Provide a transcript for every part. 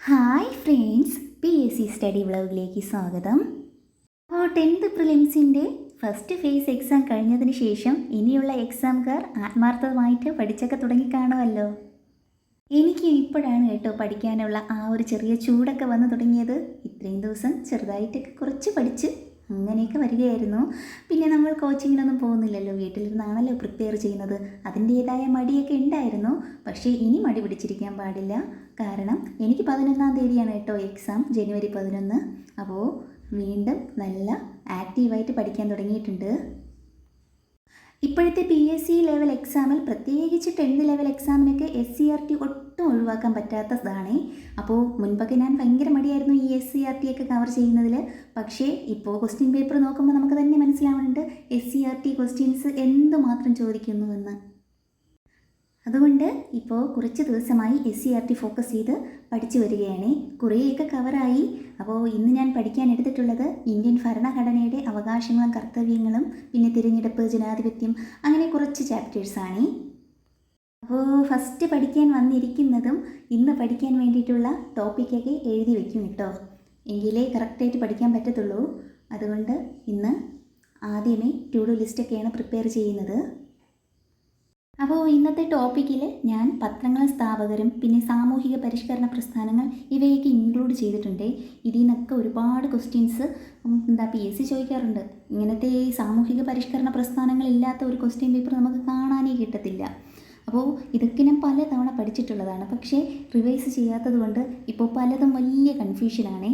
Hi friends P S C study വ്ളോഗിലേക്ക് സ്വാഗതം. അപ്പോൾ ടെൻത്ത് പ്രിലിംസിന്റെ ഫസ്റ്റ് ഫേസ് എക്സാം കഴിഞ്ഞതിന് ശേഷം ഇനിയുള്ള എക്സാംകാർ ആത്മാർത്ഥമായിട്ട് പഠിച്ചൊക്കെ തുടങ്ങിക്കാണുമല്ലോ. എനിക്ക് ഇപ്പോഴാണ് കേട്ടോ പഠിക്കാനുള്ള ആ ഒരു ചെറിയ ചൂടൊക്കെ വന്നു തുടങ്ങിയത്. ഇത്രയും ദിവസം ചെറുതായിട്ടൊക്കെ കുറച്ച് പഠിച്ച് അങ്ങനെയൊക്കെ വരികയായിരുന്നു. പിന്നെ നമ്മൾ കോച്ചിങ്ങിനൊന്നും പോകുന്നില്ലല്ലോ. വീട്ടിലിരുന്നാണല്ലോ പ്രിപ്പയർ ചെയ്യുന്നത്. അതിന്റേതായ മടിയൊക്കെ ഉണ്ടായിരുന്നു. പക്ഷേ ഇനി മടി പിടിച്ചിരിക്കാൻ പാടില്ല. കാരണം എനിക്ക് പതിനൊന്നാം തീയതിയാണ് കേട്ടോ എക്സാം ജനുവരി പതിനൊന്ന്. അപ്പോൾ വീണ്ടും നല്ല ആക്റ്റീവായിട്ട് പഠിക്കാൻ തുടങ്ങിയിട്ടുണ്ട്. ഇപ്പോഴത്തെ പി എസ് സി ലെവൽ എക്സാമിൽ പ്രത്യേകിച്ച് ടെൻത്ത് ലെവൽ എക്സാമിനൊക്കെ എസ് സി ആർ ടി ഒട്ടും ഒഴിവാക്കാൻ പറ്റാത്തതാണ് അപ്പോൾ മുൻപൊക്കെ ഞാൻ ഭയങ്കര മടിയായിരുന്നു ഈ എസ് സി ആർ ടി ഒക്കെ കവർ ചെയ്യുന്നതിൽ. പക്ഷേ ഇപ്പോൾ ക്വസ്റ്റ്യൻ പേപ്പർ നോക്കുമ്പോൾ നമുക്ക് തന്നെ മനസ്സിലാവുന്നുണ്ട് S C R T questions എന്തുമാത്രം ചോദിക്കുന്നുവെന്ന് അതുകൊണ്ട് ഇപ്പോൾ കുറച്ച് ദിവസമായി S C R T focus ചെയ്ത് പഠിച്ചു വരികയാണ്. കുറേയൊക്കെ കവറായി അപ്പോൾ ഇന്ന് ഞാൻ പഠിക്കാൻ എടുത്തിട്ടുള്ളത് ഇന്ത്യൻ ഭരണഘടനയുടെ അവകാശങ്ങളും കർത്തവ്യങ്ങളും പിന്നെ തിരഞ്ഞെടുപ്പ് ജനാധിപത്യം അങ്ങനെ കുറച്ച് ചാപ്റ്റേഴ്സാണ് അപ്പോൾ ഫസ്റ്റ് പഠിക്കാൻ വന്നിരിക്കുന്നതും ഇന്ന് പഠിക്കാൻ വേണ്ടിയിട്ടുള്ള ടോപ്പിക്കൊക്കെ എഴുതി വയ്ക്കും കേട്ടോ എങ്കിലേ കറക്റ്റായിട്ട് പഠിക്കാൻ പറ്റത്തുള്ളൂ. അതുകൊണ്ട് ഇന്ന് ആദ്യമേ ടു ഡു ലിസ്റ്റൊക്കെയാണ് പ്രിപ്പയർ ചെയ്യുന്നത്. അപ്പോൾ ഇന്നത്തെ ടോപ്പിക്കിൽ ഞാൻ പത്രങ്ങൾ സ്ഥാപകരും പിന്നെ സാമൂഹിക പരിഷ്കരണ പ്രസ്ഥാനങ്ങൾ ഇവയൊക്കെ ഇൻക്ലൂഡ് ചെയ്തിട്ടുണ്ട്. ഇതിൽ നിന്നൊക്കെ ഒരുപാട് ക്വസ്റ്റ്യൻസ് എന്താ പി എസ് സി ചോദിക്കാറുണ്ട്. ഇങ്ങനത്തെ സാമൂഹിക പരിഷ്കരണ പ്രസ്ഥാനങ്ങൾ ഇല്ലാത്ത ഒരു ക്വസ്റ്റ്യൻ പേപ്പർ നമുക്ക് കാണാനേ കിട്ടത്തില്ല. അപ്പോൾ ഇതൊക്കെ ഞാൻ പലതവണ പഠിച്ചിട്ടുള്ളതാണ്. പക്ഷേ റിവൈസ് ചെയ്യാത്തത് കൊണ്ട് ഇപ്പോൾ പലതും വലിയ കൺഫ്യൂഷനാണേ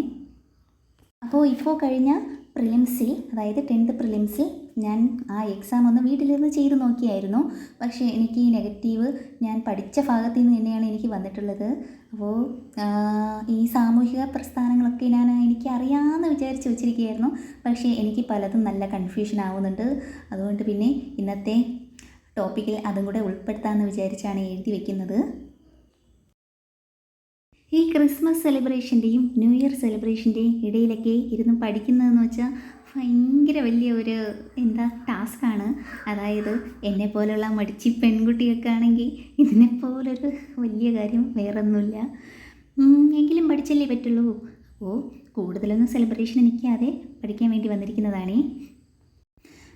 അപ്പോൾ ഇപ്പോൾ കഴിഞ്ഞ പ്രിലിംസിൽ അതായത് ടെൻത്ത് പ്രിലിംസിൽ ഞാൻ ആ എക്സാം ഒന്ന് വീട്ടിലിരുന്ന് ചെയ്ത് നോക്കിയായിരുന്നു. പക്ഷേ എനിക്ക് ഈ നെഗറ്റീവ് ഞാൻ പഠിച്ച ഭാഗത്തു നിന്ന് തന്നെയാണ് എനിക്ക് വന്നിട്ടുള്ളത്. അപ്പോൾ ഈ സാമൂഹിക പ്രസ്ഥാനങ്ങളൊക്കെ ഞാൻ എനിക്ക് അറിയാമെന്ന് വിചാരിച്ച് വെച്ചിരിക്കുകയായിരുന്നു. പക്ഷേ എനിക്ക് പലതും നല്ല കൺഫ്യൂഷൻ ആവുന്നുണ്ട്. അതുകൊണ്ട് പിന്നെ ഇന്നത്തെ ടോപ്പിക്കിൽ അതും കൂടെ ഉൾപ്പെടുത്താമെന്ന് വിചാരിച്ചാണ് എഴുതി വെക്കുന്നത്. ഈ ക്രിസ്മസ് സെലിബ്രേഷന്റെയും ന്യൂ ഇയർ സെലിബ്രേഷന്റെയും ഇടയിലൊക്കെ ഇരുന്ന് പഠിക്കുന്നതെന്ന് വെച്ചാൽ ഭയങ്കര വലിയ ഒരു എന്താ ടാസ്ക്കാണ്. അതായത് എന്നെ പോലുള്ള മടിച്ചി പെൺകുട്ടിയൊക്കെ ആണെങ്കിൽ ഇതിനെപ്പോലൊരു വലിയ കാര്യം വേറൊന്നുമില്ല. എങ്കിലും പഠിച്ചല്ലേ പറ്റുള്ളൂ. ഓ കൂടുതലൊന്നും സെലിബ്രേഷൻ നിൽക്കാതെ പഠിക്കാൻ വേണ്ടി വന്നിരിക്കുന്നതാണേ.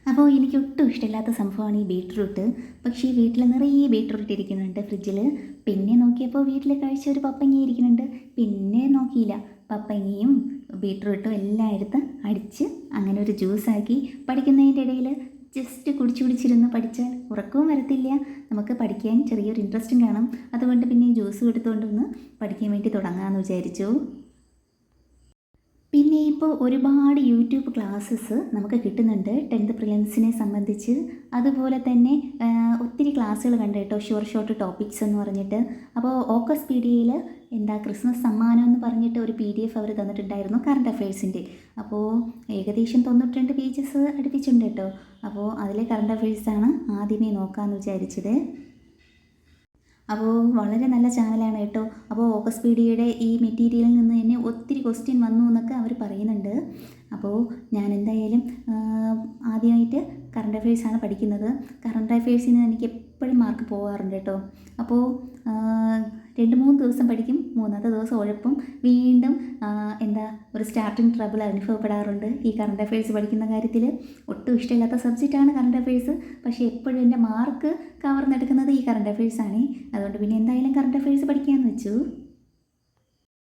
അപ്പോൾ എനിക്ക് ഒട്ടും ഇഷ്ടമില്ലാത്ത സംഭവമാണ് ഈ ബീട്രൂട്ട്. പക്ഷേ വീട്ടിൽ നിറയെ ബീട്രൂട്ട് ഇരിക്കുന്നുണ്ട് ഫ്രിഡ്ജിൽ പിന്നെ നോക്കിയപ്പോൾ വീട്ടിൽ കഴിച്ച ഒരു പപ്പങ്ങി ഇരിക്കുന്നുണ്ട്. പിന്നെ നോക്കിയില്ല. പപ്പങ്ങയും ബീട്രൂട്ടും എല്ലാം എടുത്ത് അടിച്ച് അങ്ങനെ ഒരു ജ്യൂസാക്കി പഠിക്കുന്നതിന്റെ ഇടയിൽ ജസ്റ്റ് കുടിച്ചു കുടിച്ചിരുന്ന് പഠിച്ചാൽ ഉറക്കവും വരത്തില്ല. നമുക്ക് പഠിക്കാൻ ചെറിയൊരു ഇൻട്രസ്റ്റും കാണും. അതുകൊണ്ട് പിന്നെ ജ്യൂസ് എടുത്തുകൊണ്ടൊന്ന് പഠിക്കാൻ വേണ്ടി തുടങ്ങാമെന്ന് വിചാരിച്ചു. പിന്നെ ഇപ്പോൾ ഒരുപാട് യൂട്യൂബ് ക്ലാസ്സസ് നമുക്ക് കിട്ടുന്നുണ്ട് ടെൻത്ത് പ്രിലിംസിനെ സംബന്ധിച്ച്. അതുപോലെ തന്നെ ഒത്തിരി ക്ലാസ്സുകൾ കണ്ട് കേട്ടോ ഷുവർ ഷോർട്ട് ടോപ്പിക്സ് എന്ന് പറഞ്ഞിട്ട്. അപ്പോൾ ഓക്കസ് പി ഡി എന്താ ക്രിസ്മസ് സമ്മാനം എന്ന് പറഞ്ഞിട്ട് ഒരു പി ഡി എഫ് അവർ തന്നിട്ടുണ്ടായിരുന്നു കറണ്ട് അഫയേഴ്സിന്റെ. അപ്പോൾ ഏകദേശം തൊണ്ണൂറ്റി പേജസ് അടുപ്പിച്ചിട്ടുണ്ട് കേട്ടോ. അപ്പോൾ അതിലെ കറണ്ട് അഫയേഴ്സാണ് ആദ്യമേ നോക്കാമെന്ന് വിചാരിച്ചത്. അപ്പോൾ വളരെ നല്ല ചാനലാണ് കേട്ടോ. അപ്പോൾ ഓഗസ്റ്റ് പീഡിയയുടെ ഈ മെറ്റീരിയലിൽ നിന്ന് തന്നെ ഒത്തിരി ക്വസ്റ്റ്യൻ വന്നു എന്നൊക്കെ അവർ പറയുന്നുണ്ട്. അപ്പോൾ ഞാൻ എന്തായാലും ആദ്യമായിട്ട് കറണ്ട് അഫയേഴ്സാണ് പഠിക്കുന്നത്. കറണ്ട് അഫയേഴ്സിന് എനിക്ക് എപ്പോഴും മാർക്ക് പോകാറുണ്ട് കേട്ടോ. അപ്പോൾ രണ്ട് മൂന്ന് ദിവസം പഠിക്കും മൂന്നാമത്തെ ദിവസം ഉഴപ്പും വീണ്ടും എന്താ ഒരു സ്റ്റാർട്ടിങ് ട്രബിൾ അനുഭവപ്പെടാറുണ്ട് ഈ കറണ്ട് അഫയേഴ്സ് പഠിക്കുന്ന കാര്യത്തിൽ. ഒട്ടും ഇഷ്ടമില്ലാത്ത സബ്ജക്റ്റാണ് കറണ്ട് അഫയേഴ്സ് പക്ഷേ എപ്പോഴും എന്റെ മാർക്ക് കവർന്നെടുക്കുന്നത് ഈ കറണ്ട് അഫയേഴ്സാണ് അതുകൊണ്ട് പിന്നെ എന്തായാലും കറണ്ട് അഫയേഴ്സ് പഠിക്കാമെന്ന് വെച്ചു.